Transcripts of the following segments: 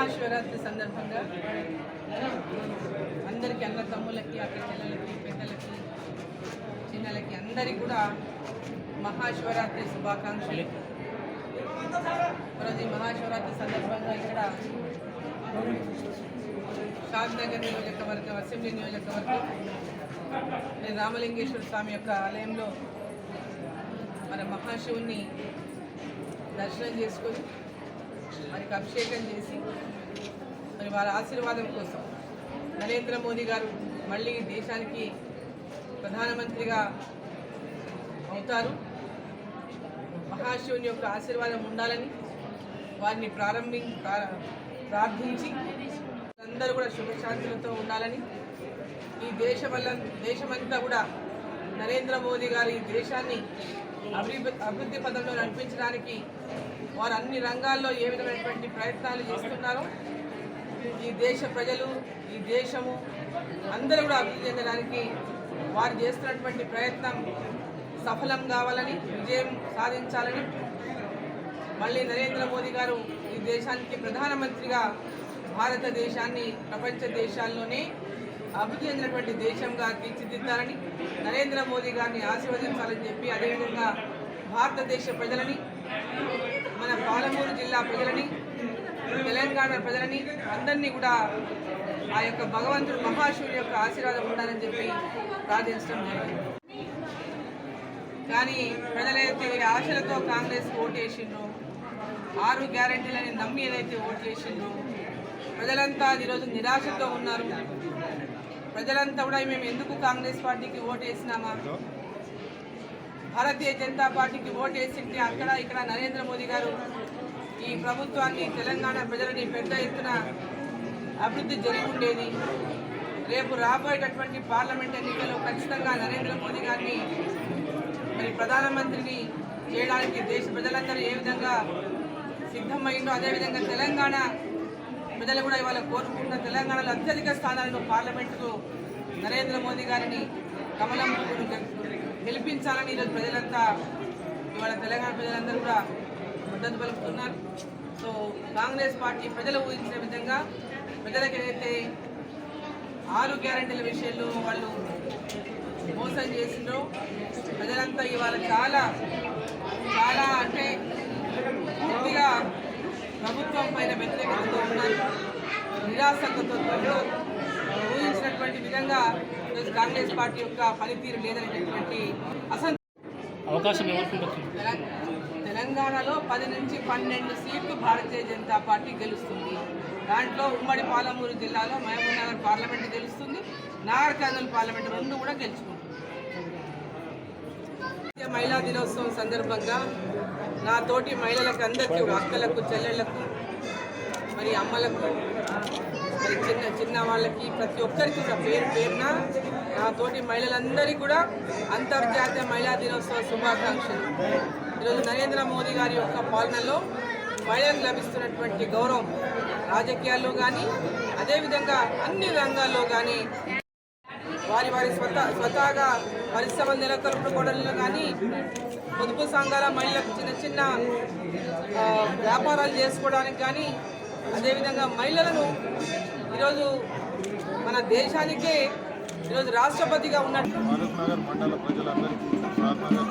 మహాశివరాత్రి సందర్భంగా అందరికీ అన్న తమ్ములకి అక్క చెల్లెలకి పెద్దలకి చిన్నలకి అందరికీ కూడా మహాశివరాత్రి శుభాకాంక్షలు. ఈరోజు ఈ మహాశివరాత్రి సందర్భంగా ఇక్కడ షాద్నగర్ నియోజకవర్గం అసెంబ్లీ నియోజకవర్గం నేను రామలింగేశ్వర స్వామి యొక్క ఆలయంలో మన మహాశివుని దర్శనం చేసుకొని వారికి అభిషేకం చేసి మరి వారి ఆశీర్వాదం కోసం నరేంద్ర మోదీ గారు మళ్ళీ దేశానికి ప్రధానమంత్రిగా అవుతారు. మహాశివుని యొక్క ఆశీర్వాదం ఉండాలని వారిని ప్రారంభి ప్రా- ప్రార్థించి అందరూ కూడా శుభశాంతులతో ఉండాలని ఈ దేశ వల్ల దేశమంతా కూడా నరేంద్ర మోదీ గారు ఈ దేశాన్ని అభివృద్ధి అభివృద్ధి పదంలో నడిపించడానికి వారు అన్ని రంగాల్లో ఏ విధమైనటువంటి ప్రయత్నాలు చేస్తున్నారో ఈ దేశ ప్రజలు ఈ దేశము అందరూ కూడా అభివృద్ధి చెందడానికి వారు చేస్తున్నటువంటి ప్రయత్నం సఫలం కావాలని విజయం సాధించాలని మళ్ళీ నరేంద్ర మోదీ గారు ఈ దేశానికి ప్రధానమంత్రిగా భారతదేశాన్ని ప్రపంచ దేశాల్లోనే అభివృద్ధి చెందినటువంటి దేశంగా తీర్చిదిద్దాలని నరేంద్ర మోదీ గారిని ఆశీర్వదించాలని చెప్పి అదేవిధంగా భారతదేశ ప్రజలని మన పాలమూరు జిల్లా ప్రజలని తెలంగాణ ప్రజలని అందరినీ కూడా ఆ యొక్క భగవంతుడు మహాశివుడి యొక్క ఆశీర్వాదం ఉండాలని చెప్పి ప్రార్థించడం జరిగింది. కానీ ప్రజలైతే ఆశలతో కాంగ్రెస్ ఓటేసిండ్రో ఆరు గ్యారంటీలని నమ్మి ఏదైతే ఓటు చేసిండ్రు ప్రజలంతా ఈరోజు నిరాశతో ఉన్నారు. ప్రజలంతా కూడా మేము ఎందుకు కాంగ్రెస్ పార్టీకి ఓటు వేసినామా? భారతీయ జనతా పార్టీకి ఓటు వేసింటే అక్కడ ఇక్కడ నరేంద్ర మోదీ గారు ఈ ప్రభుత్వాన్ని తెలంగాణ ప్రజలని పెద్ద ఎత్తున అభివృద్ధి జరిగి ఉండేది రేపు రాబోయేటటువంటి పార్లమెంట్ ఎన్నికల్లో ఖచ్చితంగా నరేంద్ర మోదీ గారిని మరి ప్రధానమంత్రిని చేయడానికి దేశ ప్రజలందరూ ఏ విధంగా సిద్ధమైందో అదేవిధంగా తెలంగాణ ప్రజలు కూడా ఇవాళ కోరుకుంటున్న తెలంగాణలో అత్యధిక స్థానాలను పార్లమెంటుకు నరేంద్ర మోదీ గారిని కమలం గెలిపించాలని ఈరోజు ప్రజలంతా ఇవాళ తెలంగాణ ప్రజలందరూ కూడా మద్దతు పలుకుతున్నారు. సో కాంగ్రెస్ పార్టీ ప్రజలు ఊహించిన విధంగా ప్రజలకు ఏదైతే ఆరు గ్యారంటీల విషయంలో వాళ్ళు మోసం చేసిండ్రో. ప్రజలంతా ఇవాళ చాలా చాలా అంటే పూర్తిగా ప్రభుత్వం పైన వ్యతిరేకతతో ఉన్నారు. నిరాసక్తతో ఉన్నారు. ఊహించినటువంటి విధంగా ఈరోజు కాంగ్రెస్ పార్టీ యొక్క పనితీరు లేదనేటటువంటి అవకాశం తెలం- తెలంగాణలో పది నుంచి పన్నెండు సీట్లు భారతీయ జనతా పార్టీ గెలుస్తుంది. దాంట్లో ఉమ్మడి పాలమూరు జిల్లాలో మహబూబ్ నగర్ పార్లమెంట్ గెలుస్తుంది. నాగర్ కర్నూలు పార్లమెంట్ రెండు కూడా గెలుచుకుంటుంది. మహిళా దినోత్సవం సందర్భంగా నా తోటి మహిళలకు అందరికీ అక్కలకు చెల్లెళ్ళకు మరి అమ్మలకు చిన్న చిన్న వాళ్ళకి ప్రతి ఒక్కరికి కూడా పేరు పేరున నా తోటి మహిళలందరికీ కూడా అంతర్జాతీయ మహిళా దినోత్సవ శుభాకాంక్షలు. ఈరోజు నరేంద్ర మోదీ గారి యొక్క పాలనలో మహిళలకు లభిస్తున్నటువంటి గౌరవం రాజకీయాల్లో కానీ అదేవిధంగా అన్ని రంగాల్లో కానీ వారి వారి స్వత స్వతహాగా పరిశ్రమ నెలకొల్పుకోవడంలో కానీ పొదుపు సంఘాల మహిళలకు చిన్న చిన్న వ్యాపారాలు చేసుకోవడానికి కానీ అదేవిధంగా మహిళలను ఈరోజు మన దేశానికే ఈరోజు రాష్ట్రపతిగా ఉన్నట్టు భారత్ నగర్ మండల ప్రజలందరికీ షాద్నగర్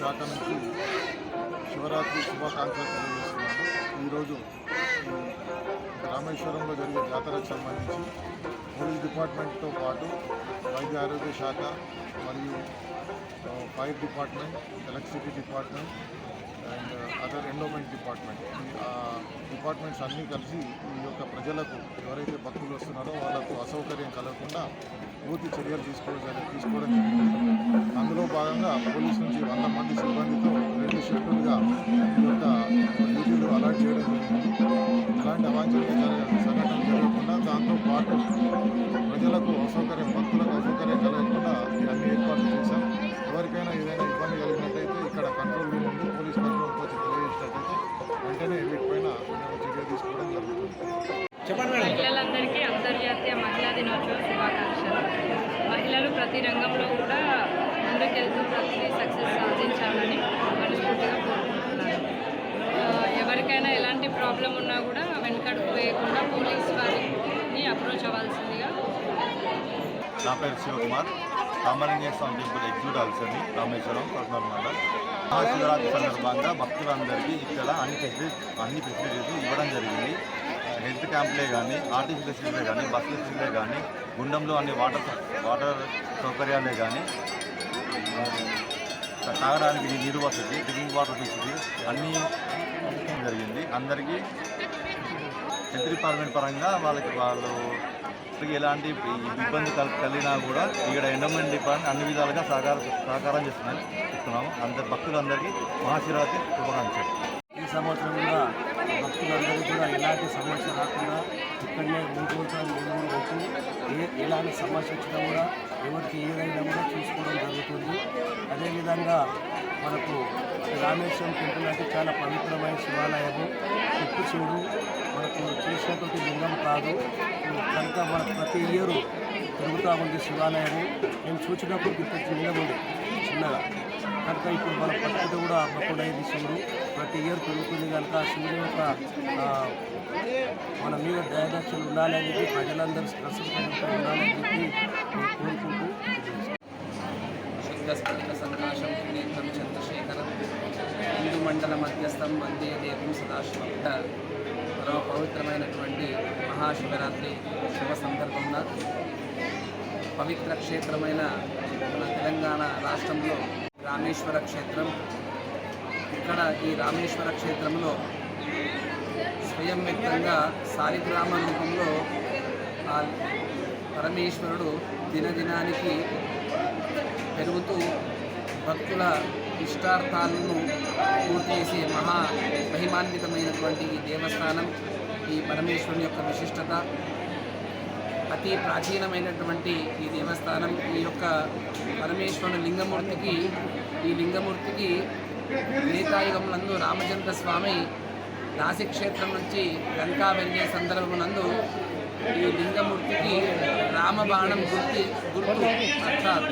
శాఖ నుంచి శివరాత్రి శుభాకాంక్షలు తెలియజేస్తున్నాను. ఈరోజు రామేశ్వరంలో జరిగే జాతరకు సంబంధించి పోలీస్ డిపార్ట్మెంట్తో పాటు వైద్య ఆరోగ్య శాఖ మరియు fire department electricity department and other endowment department. Departments అన్నీ కలిసి ఈ యొక్క ప్రజలకు ఎవరైతే భక్తులు వస్తున్నారో వాళ్ళకు అసౌకర్యం కలగకుండా పూర్తి చర్యలు తీసుకోవడం తీసుకోవడం జరిగింది. అందులో భాగంగా పోలీస్ నుంచి వంద మంది సిబ్బందితో రెండు షిఫ్టులుగా ఈ యొక్క డ్యూటీలు అలాట్ చేయడం జరిగింది. ఎలాంటి అవాంఛనీయ జరగ- సంఘటన జరగకుండా దాంతో పాటు నా పేరు శివకుమార్. రామలింగేశ్వర స్వామి టెంపుల్ ఎగ్జిక్యూట్ ఆఫీసర్ని రామేశ్వరం పద్నాలుగు మండల్ మహాశివరాత్రి సందర్భంగా భక్తులందరికీ ఇక్కడ అన్ని ఫెసిలిటీ అన్ని ఫెసిలిటీస్ ఇవ్వడం జరిగింది. హెల్త్ క్యాంప్లే కానీ ఆర్టీసీ ఫెసిలిటీలే కానీ బస్ ఫెసిలిటీలే కానీ గుండంలో అన్ని వాటర్ వాటర్ సౌకర్యాలే కానీ తాగడానికి నీరు వసతి డ్రింకింగ్ వాటర్ ఫెసిలిటీ అన్నీ జరిగింది. అందరికీ హెల్త్ డిపార్ట్మెంట్ పరంగా వాళ్ళకి వాళ్ళు ఎలాంటి ఇబ్బంది కలిగినా కూడా ఇక్కడ ఎండోమెంట్ డిపార్ట్మెంట్ అన్ని విధాలుగా సహకార సహకారం చేస్తున్నాను చెప్తున్నాము. అందరి భక్తులందరికీ మహాశివరాత్రి శుభాకాంక్షలు. ఈ సంవత్సరం కూడా భక్తులందరికీ కూడా ఎలాంటి సమస్య రాకుండా ఇక్కడనే మూడు సంవత్సరాలు ఏ ఎలాంటి సమస్య వచ్చినా కూడా ఎవరికి ఏదైనా కూడా చూసుకోవడం జరుగుతుంది. అదేవిధంగా మనకు రామేశ్వరం టెంపుల్ అంటే చాలా పవిత్రమైన శివాలయము. చుట్టూ చూడు మనకు చేసినటువంటి లింగం కాదు. కనుక మనకు ప్రతి ఇయర్ తిరుగుతూ ఉంది శివాలయము. నేను చూసినప్పుడు ఇంత చిన్నగా ఉంది చిన్నగా. కనుక ఇప్పుడు మన పట్టుకుంటే కూడా అమ్మకుండేది శివుడు ప్రతి ఇయర్ పెరుగుతుంది కనుక ఆ శివుని యొక్క మన మీద దయదక్షలు ఉండాలని చెప్పి ప్రజలందరూ ప్రసంగా ఉండాలని చెప్పి నేను కోరుకుంటూ శుద్ధస్ఫటిక సంకాశం చంద్రశేఖరం. హిందూ మండల మధ్యస్థం వందే దేవం సదాశివ పరమ పవిత్రమైనటువంటి మహాశివరాత్రి శుభ సందర్భంగా పవిత్ర క్షేత్రమైన మన తెలంగాణ రాష్ట్రంలో రామేశ్వర క్షేత్రం. ఇక్కడ ఈ రామేశ్వర క్షేత్రంలో స్వయం వ్యక్తంగా సాలిగ్రామ రూపంలో ఆ పరమేశ్వరుడు దినదినానికి పెరుగుతూ భక్తుల ఇష్టార్థాలను పూర్తి చేసే మహా మహిమాన్వితమైనటువంటి ఈ దేవస్థానం ఈ పరమేశ్వరుని యొక్క విశిష్టత అతి ప్రాచీనమైనటువంటి ఈ దేవస్థానం ఈ యొక్క పరమేశ్వరుని లింగమూర్తికి ఈ లింగమూర్తికి నందు రామచంద్ర స్వామి నాసిక్ క్షేత్రం నుంచి లంకా వెళ్ళే సందర్భమునందు ఈ లింగమూర్తికి రామబాణం గుర్తి గుర్తు అర్థాత్.